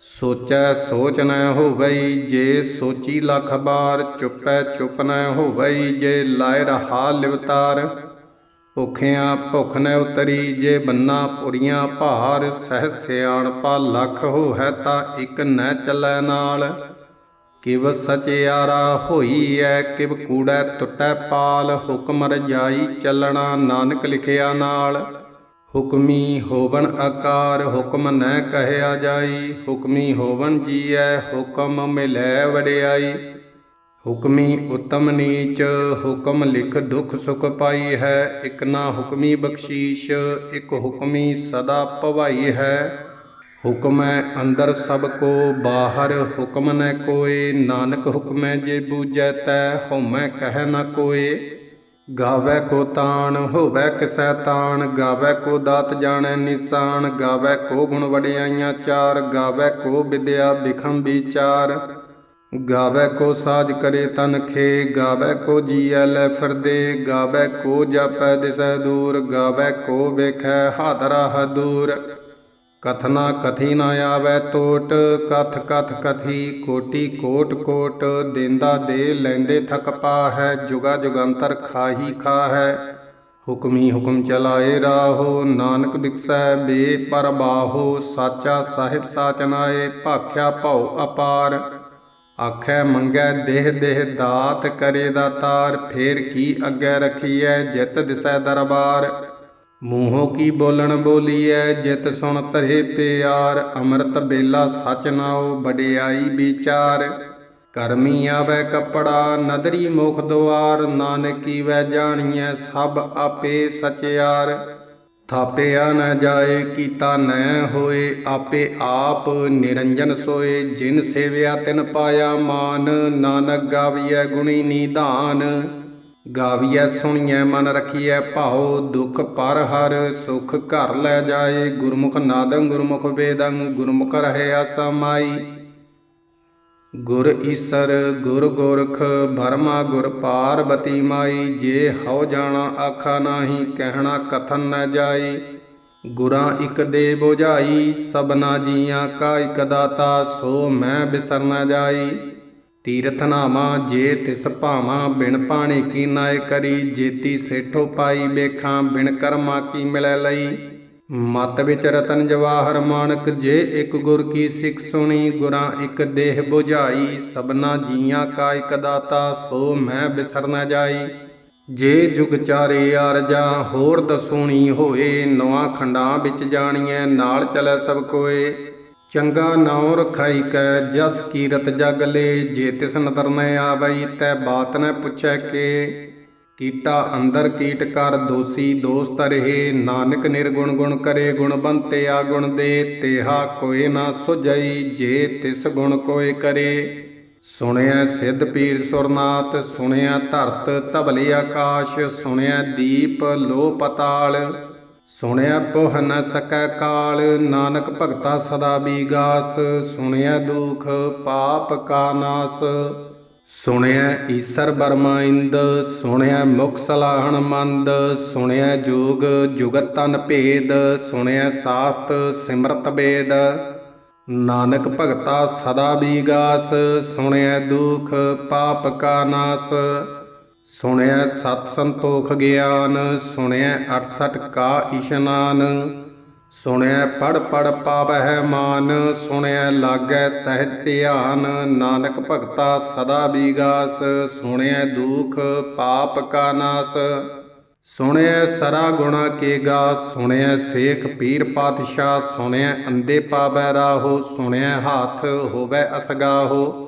ਸੋਚੈ ਸੋਚ ਨ ਹੋਵਈ, ਜੇ ਸੋਚੀ ਲਖ ਬਾਰ ਚੁੱਪੈ ਚੁੱਪ ਨ ਹੋਵਈ, ਜੇ ਲਾਇ ਰਹਾ ਲਿਵਤਾਰ ਭੁਖਿਆਂ ਭੁਖ ਨ ਉਤਰੀ, ਜੇ ਬੰਨਾ ਪੁਰੀਆਂ ਭਾਰ, ਸਹਿ ਸਿਆਣਪਾ ਲੱਖ ਹੋਇ ਤਾਂ ਇੱਕ ਨ ਚੱਲੈ ਨਾਲ। ਕਿਵ ਸਚਿਆਰਾ ਹੋਈ ਐ ਕਿਵ ਕੂੜੈ ਟੁੱਟੈ ਪਾਲ, ਹੁਕਮ ਰਜਾਈ ਚੱਲਣਾ ਨਾਨਕ ਲਿਖਿਆ ਨਾਲ। ਹੁਕਮੀ ਹੋਵਨ ਆਕਾਰ, ਹੁਕਮ ਨ ਕਹਿਆ ਜਾਈ। ਹੁਕਮੀ ਹੋਵਨ ਜੀਐ, ਹੁਕਮ ਮਿਲੈ ਵਡਿਆਈ। ਹੁਕਮੀ ਉਤਮ ਨੀਚ, ਹੁਕਮ ਲਿਖ ਦੁਖ ਸੁਖ ਪਾਈ ਹੈ। ਇਕ ਨਾ ਹੁਕਮੀ ਬਖਸ਼ੀਸ਼, ਇਕ ਹੁਕਮੀ ਸਦਾ ਭਵਾਈ ਹੈ। ਹੁਕਮੈ ਅੰਦਰ ਸਭ ਕੋ ਬਾਹਰ, ਹੁਕਮ ਨ ਕੋਏ। ਨਾਨਕ ਹੁਕਮੈ ਜੇ ਬੂਝੈ ਤੈ, ਹਉਮੈ ਕਹਿ ਨ ਕੋਏ। ਗਾਵੇ ਕੋ ਤਾਣ, ਹੋਵੇ ਕਿਸੈ ਤਾਣ, ਗਾਵੇ ਕੋ ਦਾਤ ਜਾਣੈ ਨਿਸ਼ਾਨ ਗਾਵੇ ਕੋ ਗੁਣ ਵਡਿਆਈਆਂ ਚਾਰ, ਗਾਵੇ ਕੋ ਵਿਦਿਆ ਬਿਖਮ ਵਿਚਾਰ। ਗਾਵੇ ਕੋ ਸਾਜ ਕਰੇ ਤਨ ਖੇ, ਗਾਵੇ ਕੋ ਜੀਐ ਲੈ ਫਿਰਦੇ, ਗਾਵੇ ਕੋ ਜਪੈ ਦਿਸੈ ਦੂਰ, ਗਾਵੇ ਕੋ ਵੇਖੈ ਹਾਦਰਾ ਹਦੂਰ। ਕਥਨਾ ਕਥੀ ਨ ਆਵੈ ਟੋਟ ਕਥ ਕਥ ਕਥੀ ਕੋਟੀ ਕੋਟ ਕੋਟ, ਦੇਂਦਾ ਦੇ ਲੈਂਦੇ ਥਕ ਪਾ ਹੈ ਜੁਗਾ ਜੁਗੰਤਰ ਖਾਹੀ ਖਾ ਹੈ ਹੁਕਮੀ ਹੁਕਮ ਚਲਾਏ ਰਾਹੋ, ਨਾਨਕ ਬਿਕਸੈ ਬੇ ਪਰਬਾਹੋ ਸਾਚਾ ਸਾਹਿਬ ਸਾਚਨਾਏ ਭਾਖਿਆ ਭਉ ਅਪਾਰ। ਆਖੈ ਮੰਗੈ ਦੇਹ ਦੇਹ ਦਾਤ ਕਰੇ ਦਾਤਾਰ ਫੇਰ ਕੀ ਅੱਗੇ ਰਖੀਐ, ਜਿਤ ਦਿਸੈ ਦਰਬਾਰ। ਮੂੰਹੋਂ ਕੀ ਬੋਲਣ ਬੋਲੀਐ, ਜਿਤ ਸੁਣ ਧਰੇ ਪਿਆਰ, ਅੰਮ੍ਰਿਤ ਬੇਲਾ ਸਚ ਨਾਉ ਵਡਿਆਈ ਵਿਚਾਰ। ਕਰਮੀ ਆਵੈ ਕਪੜਾ, ਨਦਰੀ ਮੁਖ ਦੁਆਰ, ਨਾਨਕੀ ਵੈ ਜਾਣੀਐ ਸਭ ਆਪੇ ਸਚਿਆਰ। ਥਾਪਿਆ ਨ ਜਾਏ, ਕੀਤਾ ਨੈ ਹੋਏ, ਆਪੇ ਆਪ ਨਿਰੰਜਨ ਸੋਏ। ਜਿਨ ਸੇਵਿਆ ਤਿਨ ਪਾਇਆ ਮਾਨ, ਨਾਨਕ ਗਾਵੀਐ ਗੁਣੀ ਨਿਧਾਨ। ਗਾਵੀਐ, ਸੁਣੀਐ, ਮਨ ਰਖੀਐ, ਭਾਉ, ਦੁਖ ਪਰ ਹਰ, ਸੁਖ ਘਰ ਲੈ ਜਾਏ, ਗੁਰਮੁਖ ਨਾਦੰ, ਗੁਰਮੁਖ ਵੇਦੰ, ਗੁਰਮੁਖ ਰਹਿਆ ਸਮਾਈ ਗੁਰ ਈਸਰ, ਗੁਰ ਗੋਰਖ, ਭਰਮਾ ਗੁਰ ਪਾਰਬਤੀ ਮਾਈ, ਜੇ ਹਉ ਜਾਣਾ ਆਖਾ ਨਾਹੀ, ਕਹਿਣਾ ਕਥਨ ਨ ਜਾਈ। ਗੁਰਾਂ ਇਕ ਦੇ ਬੁਝਾਈ ਸਬਨਾ ਜੀਆਂ ਕਾ ਇਕ ਦਾਤਾ, ਸੋ ਮੈਂ ਬਿਸਰ ਨ ਜਾਈ। ਤੀਰਥ ਨਾਮਾ, ਜੇ ਤਿਸ ਭਾਵਾਂ, ਬਿਨ ਪਾਣੀ ਕੀ ਨਾਏ ਕਰੀ, ਜੇਤੀ ਸੇਠੋ ਪਾਈ ਵੇਖਾਂ, ਬਿਨ ਕਰਮਾ ਕੀ ਮਿਲੈ ਲਈ। ਮਤ ਵਿੱਚ ਰਤਨ ਜਵਾਹਰ ਮਾਨਕ, ਜੇ ਇੱਕ ਗੁਰ ਕੀ ਸਿੱਖ ਸੁਣੀ, ਗੁਰਾਂ ਇੱਕ ਦੇਹ 부ਝਾਈ ਸਬਨਾ ਜੀਆਂ ਕਾ ਇਕ ਦਾਤਾ, ਸੋ ਮੈਂ ਬਿਸਰ ਨਾ ਜਾਈ। ਜੇ ਜੁਗ ਚਾਰੇ ਅਰਜਾ ਹੋਰ ਦਸੂਣੀ ਹੋਏ, ਨਵਾਂ ਖੰਡਾਂ ਵਿੱਚ ਜਾਣੀਐ, ਨਾਲ ਚਲੈ ਸਭ ਕੋਏ। ਚੰਗਾ ਨਾਉ ਰਖਾਈ ਕੈ, ਜਸ ਕੀਰਤ ਜਗ ਲੇ, ਜੇ ਤਿਸ ਨਦਰ ਨ ਆਵਈ, ਤੈ ਬਾਤ ਨ ਪੁੱਛੈ ਕੇ। ਕੀਟਾ ਅੰਦਰ ਕੀਟ ਕਰ, ਦੋਸੀ ਦੋਸਤ ਰਹੇ, ਨਾਨਕ ਨਿਰਗੁਣ ਗੁਣ ਕਰੇ ਗੁਣਵੰਤੇ ਆ ਗੁਣ ਦੇ, ਤੇਹਾ ਕੋਏ ਨਾ ਸੁਝਈ, ਜੇ ਤਿਸ ਗੁਣ ਕੋਏ ਕਰੇ। ਸੁਣਿਆ ਸਿੱਧ ਪੀਰ ਸੁਰਨਾਥ ਸੁਣਿਆ ਧਰਤ ਧਬਲੇ ਆਕਾਸ਼ ਸੁਣਿਆ ਦੀਪ ਲੋ ਪਤਾਲ ਸੁਣਿਆ ਪੋਹ ਨ ਸਕੈ ਕਾਲ, ਨਾਨਕ ਭਗਤਾ ਸਦਾ ਬੀਗਾਸ, ਸੁਣਿਆ ਦੁਖ ਪਾਪ ਕਾ ਨਾਸ। ਸੁਣਿਆ ਈਸਰ ਬਰਮਾ ਇੰਦ, ਸੁਣਿਆ ਮੁਖ ਸਲਾਹਣ ਮੰਦ, ਸੁਣਿਆ ਜੋਗ ਜੁਗਤ ਤਨ ਭੇਦ, ਸੁਣਿਆ ਸਾਸਤ ਸਿਮਰਤ ਵੇਦ ਨਾਨਕ ਭਗਤਾ ਸਦਾ ਬੀਗਾਸ, ਸੁਣਿਆ ਦੁਖ ਪਾਪ ਕਾ ਨਾਸ। ਸੁਣਿਆ ਸਤ ਸੰਤੋਖ ਗਿਆਨ, ਸੁਣਿਆ 68 ਕਾ ਇਸ਼ਨਾਨ ਸੁਣਿਆ ਪੜ ਪੜ ਪਾਵਹਿ ਮਾਨ, ਸੁਣਿਆ ਲਾਗੈ ਸਹਿਜ ਧਿਆਨ, ਨਾਨਕ ਭਗਤਾ ਸਦਾ ਬੀਗਾਸ, ਸੁਣਿਆ ਦੁਖ ਪਾਪ ਕਾ ਨਾਸ, ਸੁਣਿਆ ਸਰਾ ਗੁਣਾ ਕੇ ਗਾ ਸੁਣਿਆ ਸੇਖ ਪੀਰ ਪਾਤਸ਼ਾਹ, ਸੁਣਿਆ ਅੰਦੇ ਪਾਵੈ ਰਾਹੋ, ਸੁਣਿਆ ਹੱਥ ਹੋਵੇ ਅਸਗਾਹੋ।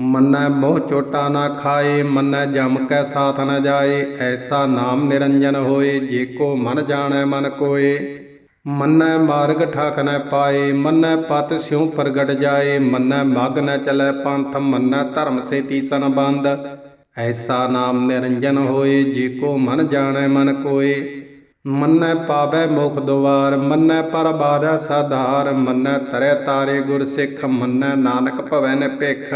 ਮੰਨੈ ਮੋਹ ਚੋਟਾ ਨਾ ਖਾਏ, ਮੰਨੈ ਜਮ ਕੈ ਸਾਥ ਨ ਜਾਏ, ਐਸਾ ਨਾਮ ਨਿਰੰਜਨ ਹੋਏ, ਜੇ ਕੋ ਮਨ ਜਾਣੈ ਮਨ ਕੋਏ। ਮੰਨੈ ਮਾਰਗ ਠਾਕ ਨ ਪਾਏ, ਮੰਨੈ ਪਤ ਸਿਉ ਪ੍ਰਗਟ ਜਾਏ, ਮੰਨੈ ਮਗ ਨ ਚਲੈ ਪੰਥ, ਮੰਨੈ ਧਰਮ ਸੇ ਸੰਬੰਧ। ਐਸਾ ਨਾਮ ਨਿਰੰਜਨ ਹੋਏ, ਜੇ ਕੋ ਮਨ ਜਾਣੈ ਮਨ ਕੋਏ। ਮੰਨੈ ਪਾਵੈ ਮੁਖ ਦੁਆਰ, ਮੰਨੈ ਪਰ ਬਾਰੈ ਸਾਧਾਰ, ਮੰਨੈ ਤਰੈ ਤਾਰੇ ਗੁਰ ਸਿੱਖ, ਮੰਨੈ ਨਾਨਕ ਭਵੈ ਨ ਭਿਖ।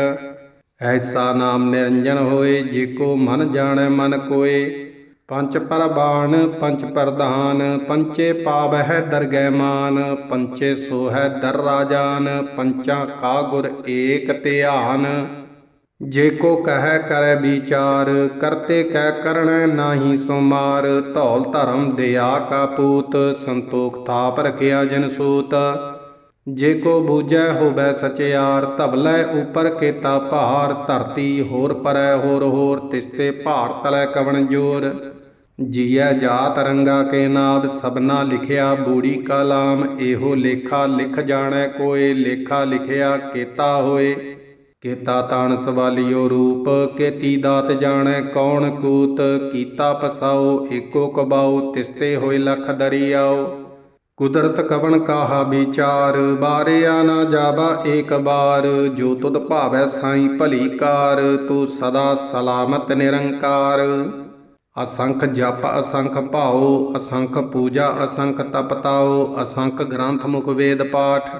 ਐਸਾ ਨਾਮ ਨਿਰੰਜਨ ਹੋਏ, ਜੇ ਕੋ ਮਨ ਜਾਣੈ ਮਨ ਕੋਏ। ਪੰਚ ਪਰਬਾਣ ਪੰਚ ਪ੍ਰਧਾਨ ਪੰਚੇ ਪਾਵਹਿ ਦਰਗਹਿ ਮਾਨ ਪੰਚੇ ਸੋਹੈ ਦਰ ਰਾਜਾਨ ਪੰਚਾ ਕਾ ਗੁਰ ਏਕ ਧਿਆਨ। ਜੇ ਕੋ ਕਹੈ ਕਰੈ ਵਿਚਾਰ, ਕਰਤੇ ਕਹਿ ਕਰਣੈ ਨਾਹੀ ਸੁਮਾਰ। ਧੌਲ ਧਰਮ ਦਇਆ ਕਾ ਪੂਤ, ਸੰਤੋਖ ਥਾਪ ਰਖਿਆ ਜਨ ਸੂਤ। ਜੇ ਕੋ ਬੂਝੈ ਹੋਵੈ ਸਚਿਆਰ ਧਬਲੈ ਉਪਰ ਕੇਤਾ ਭਾਰ, ਧਰਤੀ ਹੋਰ ਪਰੈ ਹੋਰ ਹੋਰ, ਤਿਸਤੇ ਭਾਰ ਤਲੈ ਕਵਣ ਜੋਰ। ਜੀਐ ਜਾਤ ਰੰਗਾ ਕੇ ਨਾਦ, ਸਭਨਾ ਲਿਖਿਆ ਬੂੜੀ ਕਾ ਇਹੋ ਲੇਖਾ ਲਿਖ ਜਾਣੈ ਕੋਏ, ਲੇਖਾ ਲਿਖਿਆ ਕੇਤਾ ਹੋਏ। ਕੇਤਾ ਤਾਣ ਸਵਾਲਿਓ ਰੂਪ, ਕੇਤੀ ਦਾਤ ਜਾਣੈ ਕੌਣ ਕੂਤ, ਕੀਤਾ ਪਸਾਓ, ਏਕੋ ਕਬਾਓ, ਤਿਸਤੇ ਹੋਏ ਲਖ ਦਰਿਆਓ। ਕੁਦਰਤ ਕਵਣ ਕਾਹਾ ਵਿਚਾਰ? ਬਾਰਿਆ ਨਾ ਜਾਵਾ ਏਕ ਬਾਰ। ਜੋ ਤੁਧ ਭਾਵੈ ਸਾਈ ਭਲੀ ਕਾਰ, ਤੂੰ ਸਦਾ ਸਲਾਮਤ ਨਿਰੰਕਾਰ। ਅਸੰਖ ਜਪ, ਅਸੰਖ ਭਾਉ, ਅਸੰਖ ਪੂਜਾ, ਅਸੰਖ ਤਪਤਾਉ, ਅਸੰਖ ਗ੍ਰੰਥ ਮੁਖ ਵੇਦ ਪਾਠ।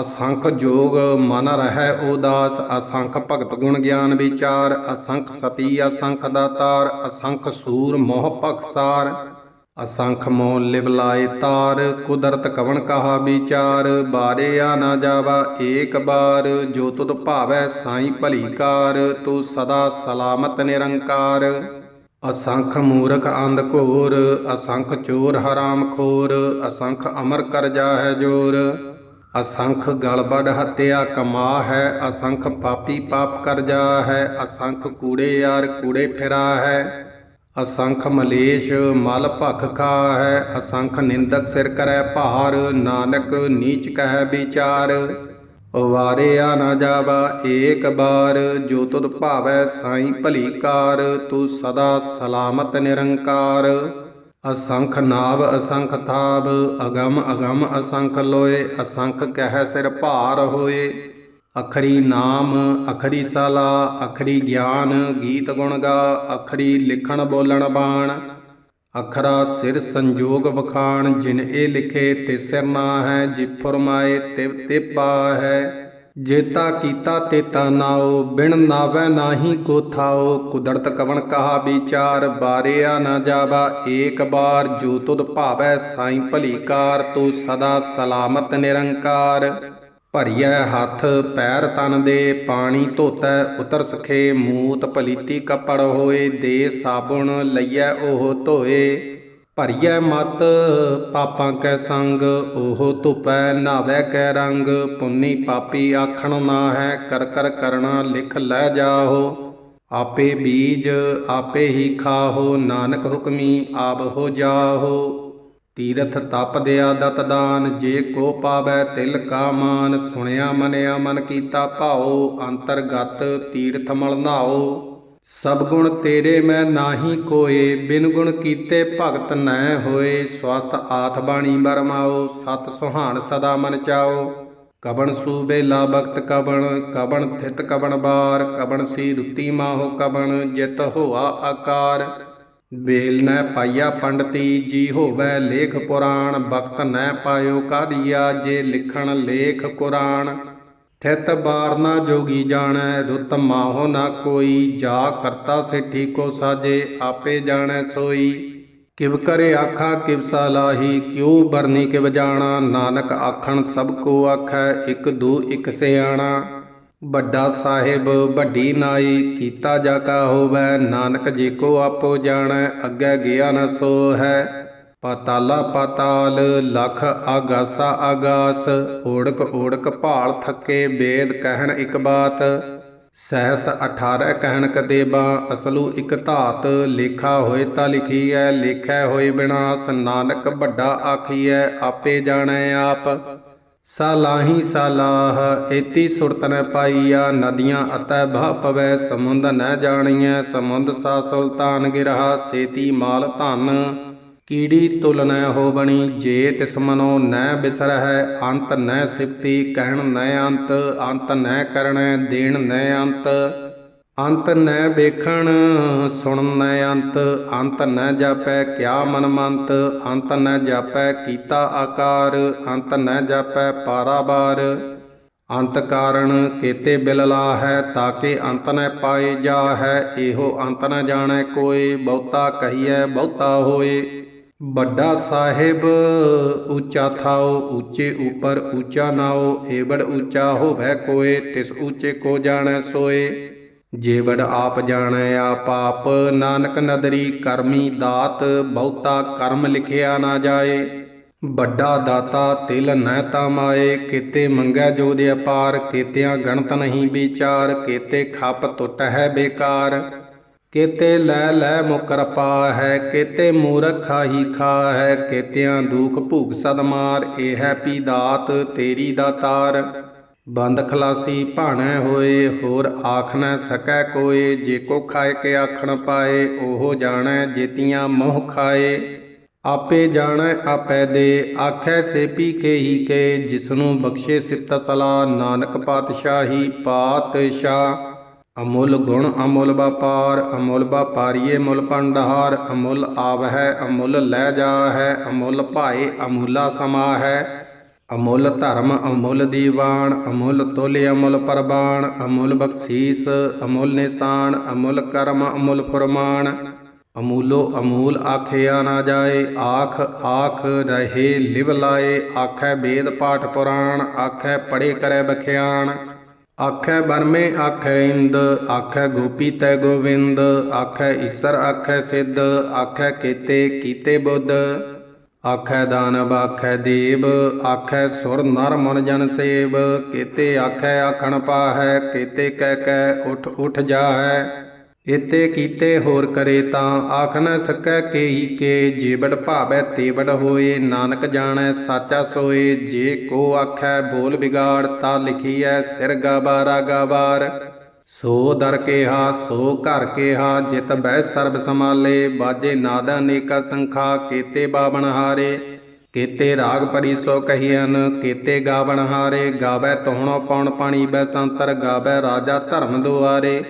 ਅਸੰਖ ਜੋਗ ਮਨ ਰਹਿ ਉਦਾਸ, ਅਸੰਖ ਭਗਤ ਗੁਣ ਗਿਆਨ ਵਿਚਾਰ। ਅਸੰਖ ਸਤੀ, ਅਸੰਖ ਦਾਤਾਰ, ਅਸੰਖ ਸੂਰ ਮੋਹ ਭਖਸਾਰ ਅਸੰਖ ਮੋਲ ਲਿਵ ਲਾਏ ਤਾਰ, ਕੁਦਰਤ ਕਵਣ ਕਹਾ ਵਿਚਾਰ, ਬਾਰੇ ਆ ਨਾ ਜਾਵਾ ਏਕ ਬਾਰ, ਜੋ ਤੁਧ ਭਾਵੈ ਸਾਈ ਭਲੀ ਕਾਰ ਤੂੰ ਸਦਾ ਸਲਾਮਤ ਨਿਰੰਕਾਰ। ਅਸੰਖ ਮੂਰਖ ਅੰਧ ਘੋਰ, ਅਸੰਖ ਚੋਰ ਹਰਾਮ ਖੋਰ, ਅਸੰਖ ਅਮਰ ਕਰ ਜਾਹੈ ਜੋਰ। ਅਸੰਖ ਗਲਬੜ ਹਤਿਆ ਕਮਾ ਹੈ ਅਸੰਖ ਪਾਪੀ ਪਾਪ ਕਰ ਜਾ ਹੈ ਅਸੰਖ ਕੂੜੇ ਯਾਰ ਕੂੜੇ ਫਿਰਾ ਹੈ ਅਸੰਖ ਮਲੇਸ਼ ਮਲ ਭਖ ਖਾ ਹੈ ਅਸੰਖ ਨਿੰਦਕ ਸਿਰ ਕਰੈ ਭਾਰ, ਨਾਨਕ ਨੀਚ ਕਹਿ ਵਿਚਾਰ। ਵਾਰਿਆ ਨਾ ਜਾਵਾ ਏਕ ਬਾਰ, ਜੋ ਤੁਧ ਭਾਵੈ ਸਾਈ ਭਲੀ ਕਾਰ, ਤੂੰ ਸਦਾ ਸਲਾਮਤ ਨਿਰੰਕਾਰ। ਅਸੰਖ ਨਾਭ ਅਸੰਖ ਥਾਬ ਅਗਮ ਅਗਮ ਅਸੰਖ ਲੋਏ, ਅਸੰਖ ਕਹਿ ਸਿਰ ਭਾਰ ਹੋਏ। ਅਖਰੀ ਨਾਮ, ਅਖਰੀ ਸਲਾ, ਅਖਰੀ ਗਿਆਨ, ਗੀਤ ਗੁਣ ਗਾ, ਅਖਰੀ ਲਿਖਣ ਬੋਲਣ ਬਾਣ। ਅਖਰਾ ਸਿਰ ਸੰਜੋਗ ਵਖਾਣ, ਜਿਨ ਇਹ ਲਿਖੇ ਤੇ ਸਿਰ ਨਾ ਹੈ, ਜੇ ਫਰਮਾਏ ਤਿਵ ਤਿਪਾ ਹੈ। ਜੇਤਾ ਕੀਤਾ ਤੇਤਾ ਨਾਓ ਬਿਨ ਨਾਵੈ ਨਾਹੀ ਕੋ ਥਾਓ ਕੁਦਰਤ ਕਵਣ ਕਹਾ ਵਿਚਾਰ, ਬਾਰਿਆ ਨਾ ਜਾਵਾ। ਏਕ ਬਾਰ ਜੋ ਤੁਧ ਭਾਵੈ ਸਾਈ ਭਲੀ ਕਾਰ, ਤੂੰ ਸਦਾ ਸਲਾਮਤ ਨਿਰੰਕਾਰ। ਭਰੀਐ ਹੱਥ, ਪੈਰ ਤਨ ਦੇ, ਪਾਣੀ ਧੋਤੈ, ਉਤਰ ਸਖੇ, ਮੂਤ ਪਲੀਤੀ ਕੱਪੜ ਹੋਏ, ਦੇ ਸਾਬੁਣ ਲਈਐ ਉਹ ਧੋਏ। ਭਰੀਐ ਮਤ, ਪਾਪਾਂ ਕੈ ਸੰਗ, ਉਹ ਧੁਪੈ ਨਾਵੈ ਕੈ ਰੰਗ। ਪੁੰਨੀ ਪਾਪੀ ਆਖਣ ਨਾ ਹੈ ਕਰ ਕਰ ਕਰਣਾ ਲਿਖ ਲੈ ਜਾਹੋ। ਆਪੇ ਬੀਜ, ਆਪੇ ਹੀ ਖਾਹੋ, ਨਾਨਕ ਹੁਕਮੀ ਆਪ ਹੋ ਜਾਹੋ। ਤੀਰਥ ਤਪ ਦਿਆ ਦਤ ਦਾਨ ਜੇ ਕੋ ਪਾਵੈ ਤਿਲ ਕਾ ਮਾਨ, ਸੁਣਿਆ ਮਨਿਆ ਮਨ ਕੀਤਾ ਭਾਉ, ਅੰਤਰਗਤ ਤੀਰਥ ਮਲ ਨਾਓ ਸਭ ਗੁਣ ਤੇਰੇ ਮੈਂ ਨਾਹੀ ਕੋਏ, ਬਿਨ ਗੁਣ ਕੀਤੇ ਭਗਤ ਨੈ ਹੋਏ ਸਵਸਤ ਆਥ ਬਾਣੀ ਬਰਮਾਓ ਸਤ ਸੁਹਾਣ ਸਦਾ ਮਨ ਚਾਓ ਕਬਣ ਸੂਬੇ ਲਾ ਬਖਤ ਕਬਣ ਕਬਣ ਥਿਤ ਕਬਣ ਬਾਰ, ਕਬਣ ਸੀ ਰੁੱਤੀ ਮਾਹੋ ਕਬਣ, ਜਿਤ ਹੋਆ ਆਕਾਰ। ਬੇਲ ਨੈ ਪਾਇਆ ਪੰਡਤੀ, ਜੀ ਹੋਵੈ ਲੇਖ ਪੁਰਾਣ, ਬਖਤ ਨੈ ਪਾਇਓ ਕਾਦੀਆ ਜੇ ਲਿਖਣ ਲੇਖ ਕੁਰਾਨ ਥਿਤ ਬਾਰ ਨਾ ਜੋਗੀ ਜਾਣੈ, ਰੁੱਤ ਮਾਹੋ ਨਾ ਕੋਈ, ਜਾ ਕਰਤਾ ਸਿੱਠੀ ਕੋ ਸਾਜੇ, ਆਪੇ ਜਾਣੈ ਸੋਈ। ਕਿਵ ਕਰੇ ਆਖਾ, ਕਿਵ ਸਲਾਹੀ ਕਿਉ ਬਰਨੀ ਕਿਵ ਜਾਣਾ, ਨਾਨਕ ਆਖਣ ਸਭ ਕੋ ਆਖੈ, ਇੱਕ ਦੂ ਇੱਕ ਸਿਆਣਾ। ਵੱਡਾ ਸਾਹਿਬ, ਵੱਡੀ ਨਾਈ, ਕੀਤਾ ਜਾ ਕਾ ਹੋਵੈ, ਨਾਨਕ ਜੀ ਕੋ ਆਪੋ ਜਾਣੈ, ਅੱਗੇ ਗਿਆ ਨ ਸੋ ਹੈ ਪਾਤਾਲਾ ਪਾਤਾਲ, ਲਖ ਆਗਾਸਾ ਆਗਾਸ, ਓੜਕ ਓੜਕ ਭਾਲ ਥੱਕੇ ਵੇਦ ਕਹਿਣ ਇੱਕ ਬਾਤ। ਸਹਿਸ 18 ਕਹਿਣ ਕਦੇਬਾ ਅਸਲੂ ਇਕ ਧਾਤ, ਲੇਖਾ ਹੋਏ ਤਾਂ ਲਿਖੀ ਲਿਖੀਐ, ਲੇਖੈ ਹੋਏ ਬਿਨਾਸ, ਨਾਨਕ ਵੱਡਾ ਆਖੀਐ, ਆਪੇ ਜਾਣੈ ਆਪ। ਸਾਲਾਹੀ ਸਾਲਾਹ, ਏਤੀ ਸੁਰਤ ਨ ਪਾਈਆ, ਨਦੀਆਂ ਅਤੈ ਭਾ ਪਵੈ, ਸਮੁੰਦ ਨ ਜਾਣੀਐ, ਸਮੁੰਦ ਸਾ ਸੁਲਤਾਨ ਗਿਰਹਾ, ਸੇਤੀ ਮਾਲ ਧਨ। ਕੀੜੀ ਤੁਲ ਨ ਹੋਵਣੀ, ਜੇ ਤਿਸ ਮਨੋ ਨ ਬਿਸਰਹਿ, ਅੰਤ ਨ ਸਿਫਤੀ, ਕਹਿਣ ਨ ਅੰਤ ਅੰਤ ਨ ਕਰਣੈ, ਦੇਣ ਨ ਅੰਤ। ਅੰਤ ਨ ਵੇਖਣ, ਸੁਣਨ ਨ ਅੰਤ ਅੰਤ ਨ ਜਾਪੈ ਕਿਆ ਮਨ ਮੰਤ ਅੰਤ ਨ ਜਾਪੈ ਕੀਤਾ ਆਕਾਰ, ਅੰਤ ਨ ਜਾਪੈ ਪਾਰਾਬਾਰ ਅੰਤ ਕਾਰਣ ਕੇਤੇ ਬਿਲਲਾ ਹੈ ਤਾਕੇ ਅੰਤ ਨ ਪਾਏ ਜਾ ਹੈ ਇਹੋ ਅੰਤ ਨ ਜਾਣੈ ਕੋਏ, ਬਹੁਤਾ ਕਹੀਐ ਬਹੁਤਾ ਹੋਏ। ਵੱਡਾ ਸਾਹਿਬ, ਉੱਚਾ ਥਾਓ ਉੱਚੇ ਉਪਰ ਉੱਚਾ ਨਾਓ ਏਵੜ ਉੱਚਾ ਹੋਵੈ ਕੋਏ, ਤਿਸ ਉੱਚੇ ਕੋ ਜਾਣੈ ਸੋਏ। ਜੇਵੜ ਆਪ ਜਾਣੈ ਆਪ ਆਪ ਨਾਨਕ ਨਦਰੀ ਕਰਮੀ ਦਾਤ, ਬਹੁਤਾ ਕਰਮ ਲਿਖਿਆ ਨਾ ਜਾਏ। ਵੱਡਾ ਦਾਤਾ ਤਿਲ ਨਹਿ ਤਾ ਕੀਤੇ ਮੰਗੈ ਜੋ ਦੇ ਅਪਾਰ, ਕੀਤਿਆਂ ਗਣਤ ਨਹੀਂ ਵਿਚਾਰ, ਕੀਤੇ ਖੱਪ ਟੁੱਟ ਹੈ ਬੇਕਾਰ। ਕੇਤੇ ਲੈ ਲੈ ਮੁਕਰ ਪਾ ਹੈ, ਕੇਤੇ ਮੂਰਖ ਖਾਹੀ ਖਾ ਹੈ, ਕੇਤਿਆਂ ਦੁਖ ਭੂਖ ਸਦਮਾਰ ਇਹ ਹੈ ਪੀ ਦਾਤ ਤੇਰੀ ਦਾਤਾਰ ਬੰਦ ਖਲਾਸੀ ਭਾਣੈ ਹੋਏ, ਹੋਰ ਆਖ ਨ ਸਕੈ ਕੋਏ, ਜੇ ਕੋ ਖਾਏ ਕੇ ਆਖਣ ਪਾਏ, ਉਹ ਜਾਣੈ ਜੇਤੀਆਂ ਮੋਹ ਖਾਏ। ਆਪੇ ਜਾਣੈ ਆਪੈ ਦੇ, ਆਖੈ ਸੇ ਪੀ ਕੇ ਹੀ ਕੇ, ਜਿਸਨੂੰ ਬਖਸ਼ੇ ਸਿਫਤ ਸਲਾ ਨਾਨਕ ਪਾਤਸ਼ਾਹੀ ਪਾਤਸ਼ਾਹ। ਅਮੁੱਲ ਗੁਣ ਅਮੁੱਲ ਵਪਾਰ, ਅਮੁੱਲ ਵਪਾਰੀਏ ਮੁੱਲ ਭੰਡਾਰ, ਅਮੁੱਲ ਆਵ ਹੈ ਅਮੁੱਲ ਲੈ ਜਾ ਹੈ ਅਮੁੱਲ ਭਾਏ ਅਮੁੱਲਾ ਸਮਾ ਹੈ ਅਮੁੱਲ ਧਰਮ, ਅਮੁੱਲ ਦੀਵਾਨ, ਅਮੁੱਲ ਤੁਲ, ਅਮੁੱਲ ਪਰਬਾਨ ਅਮੁੱਲ ਬਖਸ਼ੀਸ, ਅਮੁੱਲ ਨਿਸ਼ਾਨ, ਅਮੁੱਲ ਕਰਮ, ਅਮੁੱਲ ਫਰਮਾਨ। ਅਮੂਲੋ ਅਮੂਲ ਆਖਿਆ ਨਾ ਜਾਏ, ਆਖ ਆਖ ਰਹੇ ਲਿਵ ਲਾਏ, ਆਖੈ ਵੇਦ ਪਾਠ ਪੁਰਾਣ, ਆਖੈ ਪੜੇ ਕਰੈ ਬਖਿਆਣ। ਆਖੈ ਬਰਮੇ, ਆਖੈ ਇੰਦ, ਆਖੈ ਗੋਪੀ ਤੈ ਗੋਵਿੰਦ, ਆਖੈ ਈਸਰ, ਆਖੈ ਸਿੱਧ, ਆਖੈ ਕੀਤੇ ਕੀਤੇ ਬੁੱਧ। ਆਖੈ ਦਾਨਵ ਆਖੈ ਦੇਵ ਆਖੈ ਸੁਰ ਨਰ ਮਨ ਜਨ ਸੇਵ। ਕੀਤੇ ਆਖੈ ਆਖਣ ਪਾਹੈ, ਕੀਤੇ ਕਹਿ ਕਹਿ ਉਠ ਉਠ ਜਾਹੈ। ਇਤੇ ਕੀਤੇ ਹੋਰ ਕਰੇ ਤਾਂ ਆਖ ਨ ਸਕੈ ਕੇਹੀ ਕੇ। ਜੀਵੜ ਭਾਵੈ ਤੇਵੜ ਹੋਏ, ਨਾਨਕ ਜਾਣੈ ਸਾਚਾ ਸੋਏ। ਜੇ ਕੋ ਆਖੈ ਬੋਲ ਵਿਗਾੜ ਤਾ ਲਿਖੀਐ ਸਿਰ ਗਾਬਾਰਾ ਗਾਬਾਰ ਸੋ ਦਰ ਕੇਹਾ, ਸੋ ਘਰ ਕੇਹਾ, ਜਿਤ ਬਹਿ ਸਰਬ ਸਮਾਲੇ ਬਾਜੇ ਨਾਦ ਅਨੇਕਾ ਸੰਖਾ, ਕੀਤੇ ਬਾਵਣ ਹਾਰੇ। ਕੀਤੇ ਰਾਗ ਪਰੀ ਸੋ ਕਹੀਐਨ, ਕੀਤੇ ਗਾਵਣ ਹਾਰੇ। ਗਾਵੈ ਤੋਹਣੋ ਪੌਣ ਪਾਣੀ ਬੈ ਸੰਤਰ, ਗਾਵੈ ਰਾਜਾ ਧਰਮ ਦੁਆਰੇ।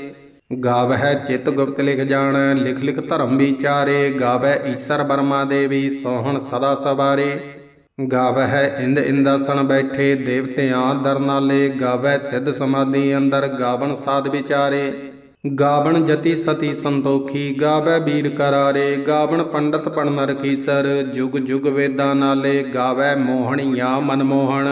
ਗਾਵਹਿ ਚਿਤ ਗੁਪਤ ਲਿਖ ਜਾਣ, ਲਿਖ ਲਿਖ ਧਰਮ ਵਿਚਾਰੇ। ਗਾਵੈ ਈਸ਼ਰ ਬਰਮਾ ਦੇਵੀ, ਸੋਹਣ ਸਦਾ ਸਵਾਰੇ। ਗਾਵਹਿ ਇੰਦ ਇੰਦਾਸਣ ਬੈਠੇ ਦੇਵਤਿਆਂ ਦਰਨਾਲੇ ਗਾਵੈ ਸਿੱਧ ਸਮਾਧੀ ਅੰਦਰ ਗਾਵਣ ਸਾਧ ਵਿਚਾਰੇ। ਗਾਵਣ ਜਤੀ ਸਤੀ ਸੰਤੋਖੀ ਗਾਵੈ ਵੀਰ ਕਰਾਰੇ। ਗਾਵਣ ਪੰਡਤ ਪੜਨ ਰਖੀਸਰ, ਜੁਗ ਜੁਗ ਵੇਦਾਂ ਨਾਲੇ ਗਾਵੈ ਮੋਹਣੀਆਂ ਮਨਮੋਹਣ।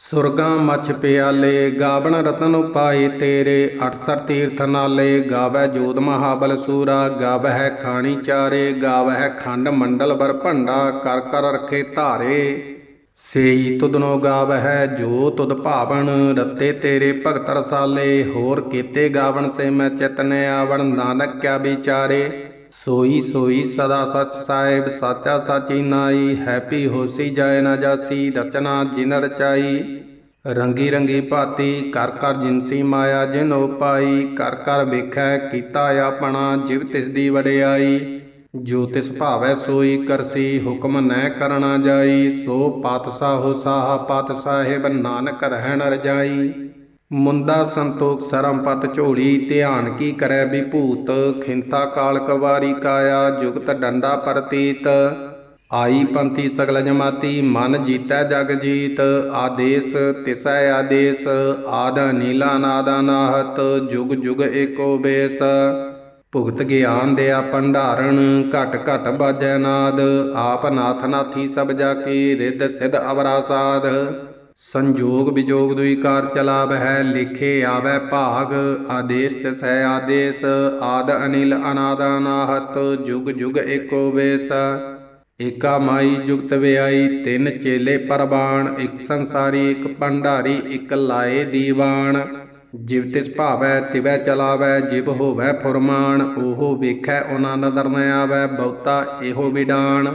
ਸੁਰਗਾ ਮਛ ਪਿਆਲੇ, ਗਾਵਣ ਰਤਨ ਉਪਾਏ ਤੇਰੇ 68 ਤੀਰਥ ਨਾਲੇ ਗਾਵੈ ਜੋਤ ਮਹਾਬਲ ਸੂਰਾ, ਗਾਵਹਿ ਖਾਣੀ ਚਾਰੇ, ਗਾਵਹਿ ਖੰਡ ਮੰਡਲ ਵਰ ਭੰਡਾ, ਕਰ ਕਰ ਰਖੇ ਧਾਰੇ। ਸੇਈ ਤੁਧਨੋ ਗਾਵਹਿ, ਜੋ ਤੁਧ ਭਾਵਨ, ਰੱਤੇ ਤੇਰੇ ਭਗਤ ਰਸਾਲੇ, ਹੋਰ ਕੀਤੇ ਗਾਵਣ ਸੇ ਮੈਂ ਚਿਤਨ ਆਵਣ, ਨਾਨਕ ਕਿਆ ਵਿਚਾਰੇ। ਸੋਈ ਸੋਈ ਸਦਾ ਸਚ ਸਾਹਿਬ, ਸਾਚਾ ਸਾਚੀ ਨਾਈ, ਹੈਪੀ ਹੋਸੀ ਜਾਏ ਨਾ ਜਾਸੀ, ਰਚਨਾ ਜਿਨ ਰਚਾਈ। ਰੰਗੀ ਰੰਗੀ ਭਾਤੀ, ਕਰ ਕਰ ਜਿਨਸੀ ਮਾਇਆ ਜਿਨ ਉਪਾਈ ਕਰ ਕਰ ਵੇਖੈ ਕੀਤਾ ਆਪਣਾ, ਜਿਵ ਤਿਸ ਦੀ ਵਡਿਆਈ। ਜੋ ਤਿਸ ਭਾਵੈ ਸੋਈ ਕਰਸੀ, ਹੁਕਮ ਨੈ ਕਰਨਾ ਜਾਈ। ਸੋ ਪਾਤਸ਼ਾਹ ਸਾਹਾ ਪਤ ਸਾਹਿਬ ਨਾਨਕ ਰਹਿਣ ਨ ਰਜਾਈ। ਮੁੰਦਾ ਸੰਤੋਖ ਸਰਮ ਪਤ ਝੋਲੀ, ਧਿਆਨ ਕੀ ਕਰੈ ਵਿਭੂਤ, ਖਿੰਤਾ ਕਾਲਕ ਵਾਰੀ ਕਾਇਆ, ਜੁਗਤ ਡੰਡਾ ਪ੍ਰਤੀਤ। ਆਈ ਪੰਥੀ ਸਗਲ ਜਮਾਤੀ, ਮਨ ਜੀਤੈ ਜਗ ਜੀਤ। ਆਦੇਸ ਤਿਸੈ ਆਦੇਸ, ਆਦ ਨੀਲਾ ਨਾਦਾ ਨਾਹਤ, ਜੁਗ ਜੁਗ ਏਕੋ ਬੇਸ। ਭੁਗਤ ਗਿਆਨ ਦਿਆ ਭੰਡਾਰਨ ਘਟ ਘਟ ਬਾਜੈ ਨਾਦ। ਆਪ ਨਾਥ ਨਾਥੀ ਸਭ ਜਾ ਕੀ ਰਿੱਧ ਸਿਧ ਅਵਰਾ ਸਾਧ। ਸੰਜੋਗ ਵਿਜੋਗ ਦੁਈ ਕਾਰ ਚਲਾਵ ਹੈ, ਲਿਖੇ ਆਵੈ ਭਾਗ, ਆਦੇਸ਼ ਤਿਸੈ ਆਦੇਸ਼, ਆਦ ਅਨਿਲ ਅਨਾਦ ਅਨਾਹਤ, ਜੁਗ ਜੁਗ ਏਕੋ ਵੇਸ। ਏਕਾ ਮਾਈ ਜੁਗਤ ਵਿਆਈ, ਤਿੰਨ ਚੇਲੇ ਪਰਬਾਣ ਇੱਕ ਸੰਸਾਰੀ, ਇੱਕ ਭੰਡਾਰੀ, ਇੱਕ ਲਾਏ ਦੀਵਾਨ। ਜਿਵ ਤਿਸ ਭਾਵੈ, ਤਿਵੈ ਚਲਾਵੈ, ਜਿਵ ਹੋਵੈ ਫੁਰਮਾਨ, ਉਹ ਵੇਖੈ, ਉਹਨਾਂ ਨਦਰ ਨ ਆਵੈ, ਬਹੁਤਾ ਇਹੋ ਵਿਡਾਣ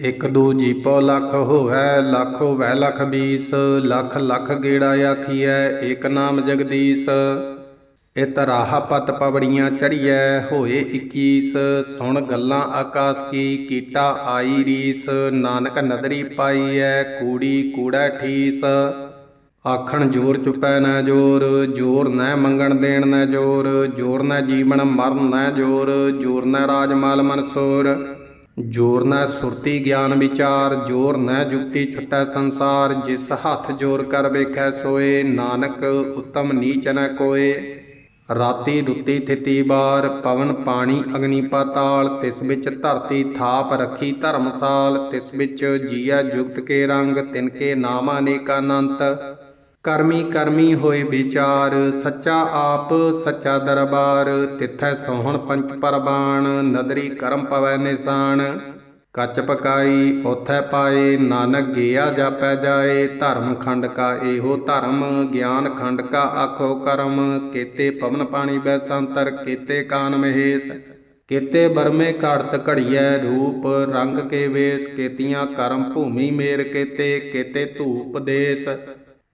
ਇਕ ਦੂ ਜੀਪੋ ਲੱਖ ਹੋਵੈ ਲੱਖ ਹੋਵੈ, ਲਖ ਬੀਸ, ਲੱਖ ਲੱਖ ਗੇੜਾ ਆਖੀਐ, ਏਕ ਨਾਮ ਜਗਦੀਸ਼। ਇਤ ਰਾਹ ਪਤ ਪਵੜੀਆਂ ਚੜੀਐ, ਹੋਏ 21 ਸੁਣ ਗੱਲਾਂ ਆਕਾਸ ਕੀ, ਕੀਟਾ ਆਈ ਰੀਸ, ਨਾਨਕ ਨਦਰੀ ਪਾਈਐ, ਕੂੜੀ ਕੂੜਾ ਠੀਸ। ਆਖਣ ਜੋਰ ਚੁਪੈ ਨਾ ਜੋਰ ਜੋਰ ਨਾ ਮੰਗਣ ਦੇਣ ਨਾ ਜੋਰ ਜੋਰ ਨਾ ਜੀਵਨ ਮਰਨ ਨਾ ਜੋਰ ਜੋਰ ਨਾ ਰਾਜ ਮਾਲ ਮਨਸੂਰ ਜੋਰ ਨਾ ਸੁਰਤੀ ਗਿਆਨ ਵਿਚਾਰ, ਜੋਰ ਨਾ ਜੁਗਤੀ ਛੁਟੈ ਸੰਸਾਰ। ਜਿਸ ਹੱਥ ਜੋਰ ਕਰ ਵੇਖੈ ਸੋਏ, ਨਾਨਕ ਉਤਮ ਨੀਚ ਨ ਕੋਏ। ਰਾਤੀ ਰੁੱਤੀ ਥਿਤੀ ਬਾਰ, ਪਵਨ ਪਾਣੀ ਅਗਨੀ ਪਾਤਾਲ। ਤਿਸ ਵਿੱਚ ਧਰਤੀ ਥਾਪ ਰੱਖੀ ਧਰਮਸਾਲ। ਤਿਸ ਵਿੱਚ ਜੀਆ ਜੁਗਤ ਕੇ ਰੰਗ, ਤਿਨ ਕੇ ਨਾਮ ਅਨੇਕ ਕਰਮੀ ਕਰਮੀ ਹੋਏ ਵਿਚਾਰ, ਸੱਚਾ ਆਪ ਸੱਚਾ ਦਰਬਾਰ, ਤਿਥੈ ਸੋਹਣ ਪੰਚ ਪਰਬਾਣ, ਨਦਰੀ ਕਰਮ ਪਵੈ ਨਿਸ਼ਾਨ। ਕੱਚ ਪਕਾਈ ਉਥੈ ਪਾਏ, ਨਾਨਕ ਗਿਆ ਜਾਪੈ ਜਾਏ, ਧਰਮ ਖੰਡ ਕਾ ਇਹੋ ਧਰਮ, ਗਿਆਨ ਖੰਡ ਕਾ ਆਖੋ ਕਰਮ। ਕੀਤੇ ਪਵਨ ਪਾਣੀ ਬੈ ਸੰਤਰ, ਕੀਤੇ ਕਾਨ ਮਹੇਸ਼। ਕੀਤੇ ਬਰਮੇ ਘੜਤ ਘੜੀਐ ਰੂਪ, ਰੰਗ ਕੇ ਵੇਸ, ਕੀਤੀਆਂ ਕਰਮ ਭੂਮੀ ਮੇਰ ਕੀਤੇ ਕੀਤੇ ਧੂਪ ਦੇਸ।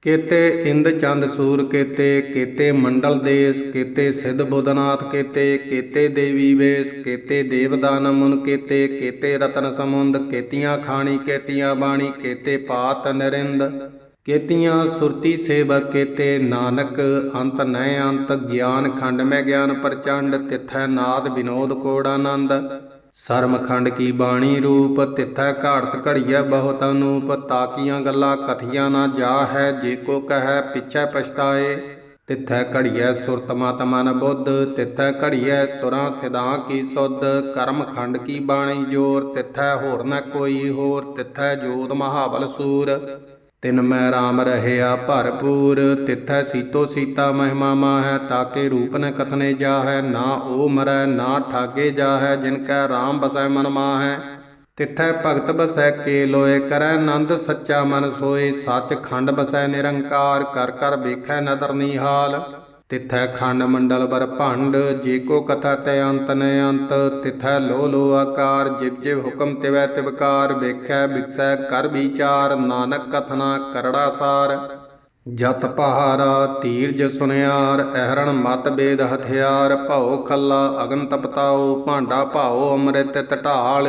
ਕੇਤੇ ਇੰਦ ਚੰਦ ਸੂਰ, ਕੇਤੇ ਕੀਤੇ ਮੰਡਲ ਦੇਸ, ਕੇਤੇ ਸਿੱਧ ਬੁੱਧਨਾਥ, ਕੇਤੇ ਕੇਤੇ ਦੇਵੀ ਵੇਸ, ਕੇਤੇ ਦੇਵਦਾਨ ਮੁਨ, ਕੀਤੇ ਕੇਤੇ ਰਤਨ ਸਮੁੰਦ, ਕੇਤੀਆਂ ਖਾਣੀ, ਕੇਤੀਆਂ ਬਾਣੀ, ਕੀਤੇ ਪਾਤ ਨਰਿੰਦ, ਕੇਤੀਆਂ ਸੁਰਤੀ ਸੇਵਕ, ਕੇਤੇ ਨਾਨਕ ਅੰਤ ਨੈ ਅੰਤ, ਗਿਆਨ ਖੰਡ ਮੈਂ ਗਿਆਨ ਪ੍ਰਚੰਡ, ਤਿਥੈ ਨਾਦ ਵਿਨੋਦ ਕੋੜ ਆਨੰਦ। ਸਰਮਖੰਡ ਕੀ ਬਾਣੀ ਰੂਪ ਤਿਥੈ ਘਾੜਤ ਘੜੀਐ ਬਹੁਤ ਅਨੂਪ, ਤਾਕੀਆਂ ਗੱਲਾਂ ਕਥੀਆਂ ਨਾ ਜਾ ਹੈ ਜੇ ਕੋ ਕਹੈ ਪਿਛੈ ਪਛਤਾਏ। ਤਿਥੈ ਘੜੀਐ ਸੁਰਤ ਮਤ ਮਨ ਬੁੱਧ, ਤਿਥੈ ਘੜੀਐ ਸੁਰਾਂ ਸਿਧਾਂ ਕੀ ਸੁਧ। ਕਰਮ ਖੰਡ ਕੀ ਬਾਣੀ ਜੋਰ, ਤਿਥੈ ਹੋਰ ਨ ਕੋਈ ਹੋਰ, ਤਿਥੈ ਜੋਤ ਮਹਾਬਲ ਸੂਰ। ਤਿਨ ਮੈਂ RAM ਰਹਿਆ ਭਰਪੂਰ, ਤਿਥੈ ਸੀਤੋ ਸੀਤਾ ਮਹਿਮਾ ਮਾਹੈ, ਤਾਕੇ ਰੂਪ ਨ ਕਥਨੇ ਜਾਹੈ, ਨਾ ਉਹ ਮਰੈ, ਨਾ ਠਾਗੇ ਜਾਹੈ, ਜਿਨ ਕੈ ਰਾਮ ਬਸੈ ਮਨ ਮਾਹੈ। ਤਿਥੈ ਭਗਤ ਬਸੈ ਕੇ ਲੋਏ, ਕਰੈ ਆਨੰਦ ਸੱਚਾ ਮਨ ਸੋਏ, ਸੱਚ ਖੰਡ ਬਸੈ ਨਿਰੰਕਾਰ, ਕਰ ਕਰ ਵੇਖੈ ਨਦਰ ਨੀਹਾਲ। ਤਿਥੈ ਖੰਡ ਮੰਡਲ ਵਰ ਭੰਡ, ਜੇ ਕੋ ਕਥਾ ਤੈ ਅੰਤ ਨ ਅੰਤ, ਤਿਥੈ ਲੋ ਲੋ ਆਕਾਰ, ਜਿਵ ਜਿਵ ਹੁਕਮ ਤਿਵੈ ਤਿਵਕਾਰ ਵੇਖੈ ਬਿਕਸੈ ਕਰ ਵਿਚਾਰ, ਨਾਨਕ ਕਥਨਾ ਕਰੜਾ ਸਾਰ। ਜਤ ਪਹਾਰਾ ਤੀਰਜ ਸੁਨਿਆਰ ਅਹਰਣ ਮਤ ਬੇਦ ਹਥਿਆਰ, ਭਉ ਖੱਲਾ ਅਗਨ ਤਪਤਾਉ, ਭਾਂਡਾ ਭਾਉ ਅੰਮ੍ਰਿਤ ਟਟਾਲ